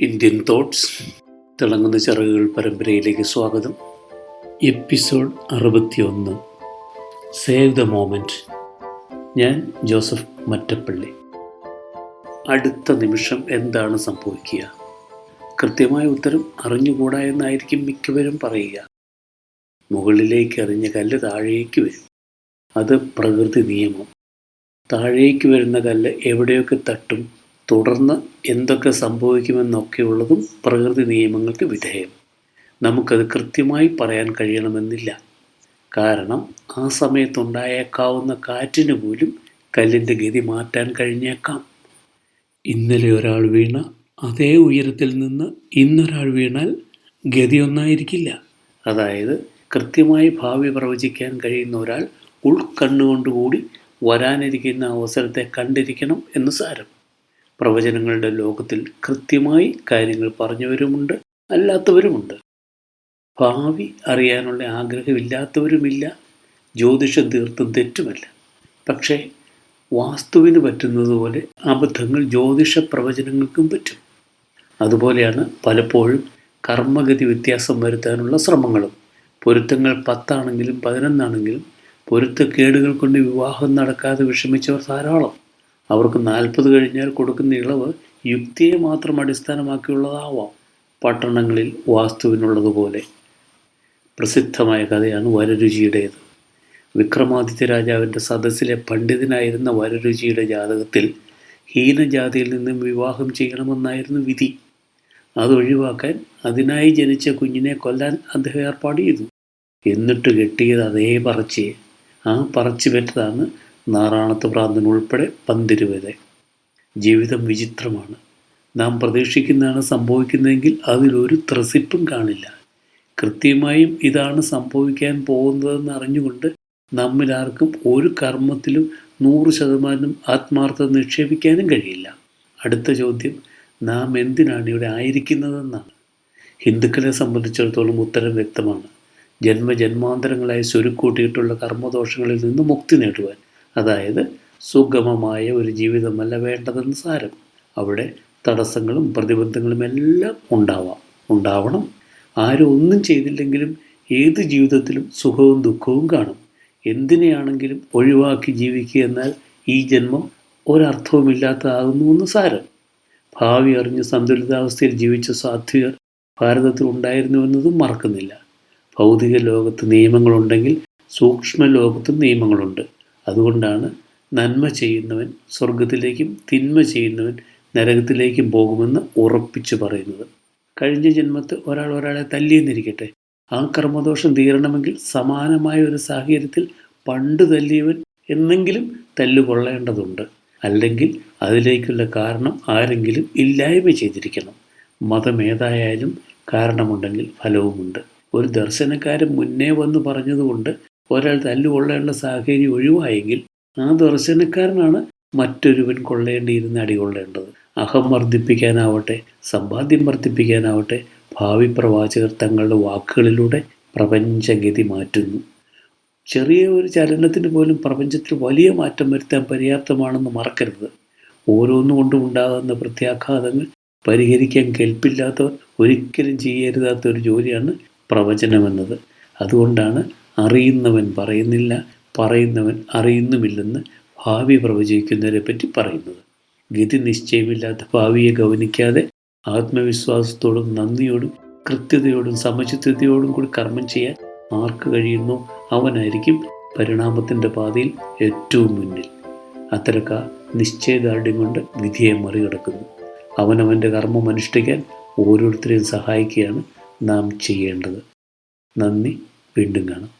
Indian thoughts തിളങ്ങുന്ന ചിറകുകൾ പരമ്പരയിലേക്ക് സ്വാഗതം. എപ്പിസോഡ് അറുപത്തിയൊന്ന്. സേവ് ദ മോമെന്റ് ഞാൻ ജോസഫ് മറ്റപ്പള്ളി. അടുത്ത നിമിഷം എന്താണ് സംഭവിക്കുക? കൃത്യമായ ഉത്തരം അറിഞ്ഞുകൂടാ എന്നായിരിക്കും മിക്കവരും പറയുക. മുകളിലേക്ക് എറിഞ്ഞ കല്ല് താഴേക്ക് വരും. അത് പ്രകൃതി നിയമം. താഴേക്ക് വരുന്ന കല്ല് എവിടെയൊക്കെ തട്ടും? തുടർന്ന് എന്തൊക്കെ സംഭവിക്കുമെന്നൊക്കെയുള്ളതും പ്രകൃതി നിയമങ്ങൾക്ക് വിധേയം. നമുക്കത് കൃത്യമായി പറയാൻ കഴിയണമെന്നില്ല. കാരണം ആ സമയത്തുണ്ടായേക്കാവുന്ന കാറ്റിന് പോലും കല്ലിന്റെ ഗതി മാറ്റാൻ കഴിഞ്ഞേക്കാം. ഇന്നലെ ഒരാൾ വീണ അതേ ഉയരത്തിൽ നിന്ന് ഇന്നൊരാൾ വീണാൽ ഗതി ഒന്നായിരിക്കില്ല അതായത് കൃത്യമായി ഭാവി പ്രവചിക്കാൻ കഴിയുന്ന ഒരാൾ ഉൾക്കണ്ണുകൊണ്ടുകൂടി വരാനിരിക്കുന്ന അവസരത്തെ കണ്ടിരിക്കണം എന്ന് സാരം. പ്രവചനങ്ങളുടെ ലോകത്തിൽ കൃത്യമായി കാര്യങ്ങൾ പറഞ്ഞവരുമുണ്ട് അല്ലാത്തവരുമുണ്ട്. ഭാവി അറിയാനുള്ള ആഗ്രഹമില്ലാത്തവരുമില്ല ജ്യോതിഷം തീർത്തും തെറ്റുമല്ല. പക്ഷേ വാസ്തുവിന് പറ്റുന്നതുപോലെ അബദ്ധങ്ങൾ ജ്യോതിഷ പ്രവചനങ്ങൾക്കും പറ്റും. അതുപോലെയാണ് പലപ്പോഴും കർമ്മഗതി വ്യത്യാസം വരുത്താനുള്ള ശ്രമങ്ങളും. പൊരുത്തങ്ങൾ പത്താണെങ്കിലും പതിനൊന്നാണെങ്കിലും പൊരുത്തക്കേടുകൾ കൊണ്ട് വിവാഹം നടക്കാതെ വിഷമിച്ചവർ ധാരാളം. അവർക്ക് നാൽപ്പത് കഴിഞ്ഞാൽ കൊടുക്കുന്ന ഇളവ് യുക്തിയെ മാത്രം അടിസ്ഥാനമാക്കിയുള്ളതാവാം പട്ടണങ്ങളിൽ വാസ്തുവിനുള്ളതുപോലെ. പ്രസിദ്ധമായ കഥയാണ് വരരുചിയുടേത്. വിക്രമാദിത്യ രാജാവിന്റെ സദസ്സിലെ പണ്ഡിതനായിരുന്ന വരരുചിയുടെ ജാതകത്തിൽ ഹീനജാതിയിൽ നിന്നും വിവാഹം ചെയ്യണമെന്നായിരുന്നു വിധി. അതൊഴിവാക്കാൻ അതിനായി ജനിച്ച കുഞ്ഞിനെ കൊല്ലാൻ അദ്ദേഹം ഏർപ്പാട് ചെയ്തു. എന്നിട്ട് കെട്ടിയത് അതേ പറച്ചേ ആ പറച്ചു പെറ്റതാണ് നാറാണത്ത് പ്രാന്തൻ ഉൾപ്പെടെ പന്തിരുവരെ. ജീവിതം വിചിത്രമാണ്. നാം പ്രതീക്ഷിക്കുന്നതാണ് സംഭവിക്കുന്നതെങ്കിൽ അതിലൊരു ത്രസിപ്പും കാണില്ല. കൃത്യമായും ഇതാണ് സംഭവിക്കാൻ പോകുന്നതെന്ന് അറിഞ്ഞുകൊണ്ട് നമ്മിലാർക്കും ഒരു കർമ്മത്തിലും നൂറ് ശതമാനം ആത്മാർത്ഥത നിക്ഷേപിക്കാനും കഴിയില്ല. അടുത്ത ചോദ്യം നാം എന്തിനാണ് ഇവിടെ ആയിരിക്കുന്നതെന്നാണ്. ഹിന്ദുക്കളെ സംബന്ധിച്ചിടത്തോളം ഉത്തരം വ്യക്തമാണ്. ജന്മജന്മാന്തരങ്ങളായി സ്വരുക്കൂട്ടിയിട്ടുള്ള കർമ്മദോഷങ്ങളിൽ നിന്ന് മുക്തി നേടുവാൻ അതായത് സുഗമമായ ഒരു ജീവിതമല്ല വേണ്ടതെന്ന് സാരം. അവിടെ തടസ്സങ്ങളും പ്രതിബന്ധങ്ങളും എല്ലാം ഉണ്ടാവാം. ഉണ്ടാവണം. ആരും ഒന്നും ചെയ്തില്ലെങ്കിലും ഏത് ജീവിതത്തിലും സുഖവും ദുഃഖവും കാണും. എന്തിനെയാണെങ്കിലും ഒഴിവാക്കി ജീവിക്കുക എന്നാൽ ഈ ജന്മം ഒരർത്ഥവുമില്ലാത്തതാകുന്നു എന്ന് സാരം. ഭാവി അറിഞ്ഞ് സന്തുലിതാവസ്ഥയിൽ ജീവിച്ച സാത്വികർ ഭാരതത്തിൽ ഉണ്ടായിരുന്നു എന്നതും മറക്കുന്നില്ല. ഭൗതിക ലോകത്ത് നിയമങ്ങളുണ്ടെങ്കിൽ സൂക്ഷ്മ ലോകത്തും നിയമങ്ങളുണ്ട്. അതുകൊണ്ടാണ് നന്മ ചെയ്യുന്നവൻ സ്വർഗത്തിലേക്കും തിന്മ ചെയ്യുന്നവൻ നരകത്തിലേക്കും പോകുമെന്ന് ഉറപ്പിച്ചു പറയുന്നത്. കഴിഞ്ഞ ജന്മത്ത് ഒരാൾ ഒരാളെ തല്ലിയെന്നിരിക്കട്ടെ. ആ കർമ്മദോഷം തീരണമെങ്കിൽ സമാനമായ ഒരു സാഹചര്യത്തിൽ പണ്ട് തല്ലിയവൻ എന്നെങ്കിലും തല്ലുകൊള്ളേണ്ടതുണ്ട്. അല്ലെങ്കിൽ അതിലേക്കുള്ള കാരണം ആരെങ്കിലും ഇല്ലായ്മ ചെയ്തിരിക്കണം. മതമേതായാലും കാരണമുണ്ടെങ്കിൽ ഫലവുമുണ്ട്. ഒരു ദർശനക്കാരൻ മുന്നേ വന്ന് പറഞ്ഞതുകൊണ്ട് ഒരാൾ തല്ലുകൊള്ളേണ്ട സാഹചര്യം ഒഴിവായെങ്കിൽ ആ ദർശനക്കാരനാണ് മറ്റൊരുവൻ കൊള്ളേണ്ടിയിരുന്ന അടികൊള്ളേണ്ടത് അഹം വർദ്ധിപ്പിക്കാനാവട്ടെ സമ്പാദ്യം വർദ്ധിപ്പിക്കാനാവട്ടെ ഭാവി പ്രവാചകർ തങ്ങളുടെ വാക്കുകളിലൂടെ പ്രപഞ്ചഗതി മാറ്റുന്നു. ചെറിയ ഒരു ചലനത്തിന് പോലും പ്രപഞ്ചത്തിൽ വലിയ മാറ്റം വരുത്താൻ പര്യാപ്തമാണെന്ന് മറക്കരുത്. ഓരോന്നും കൊണ്ടും ഉണ്ടാകുന്ന പ്രത്യാഘാതങ്ങൾ പരിഹരിക്കാൻ കെൽപ്പില്ലാത്തവർ ഒരിക്കലും ചെയ്യരുതാത്ത ഒരു ജോലിയാണ് പ്രവചനമെന്നത്. അതുകൊണ്ടാണ് അറിയുന്നവൻ പറയുന്നില്ല പറയുന്നവൻ അറിയുന്നുമില്ലെന്ന് ഭാവി പ്രവചിക്കുന്നവരെ പറ്റി പറയുന്നത്. ഗതി നിശ്ചയമില്ലാത്ത ഭാവിയെ ഗവനിക്കാതെ ആത്മവിശ്വാസത്തോടും നന്ദിയോടും കൃത്യതയോടും സമചിത്തതയോടും കൂടി കർമ്മം ചെയ്യാൻ ആർക്ക് കഴിയുന്നോ? അവനായിരിക്കും പരിണാമത്തിന്റെ പാതയിൽ ഏറ്റവും മുന്നിൽ. അത്തരക്കാർ നിശ്ചയദാർഢ്യം കൊണ്ട് വിധിയെ മറികടക്കുന്നു. അവനവന്റെ കർമ്മം അനുഷ്ഠിക്കാൻ ഓരോരുത്തരെയും സഹായിക്കുകയാണ് നാം ചെയ്യേണ്ടത്. നന്ദി വീണ്ടും കാണാം.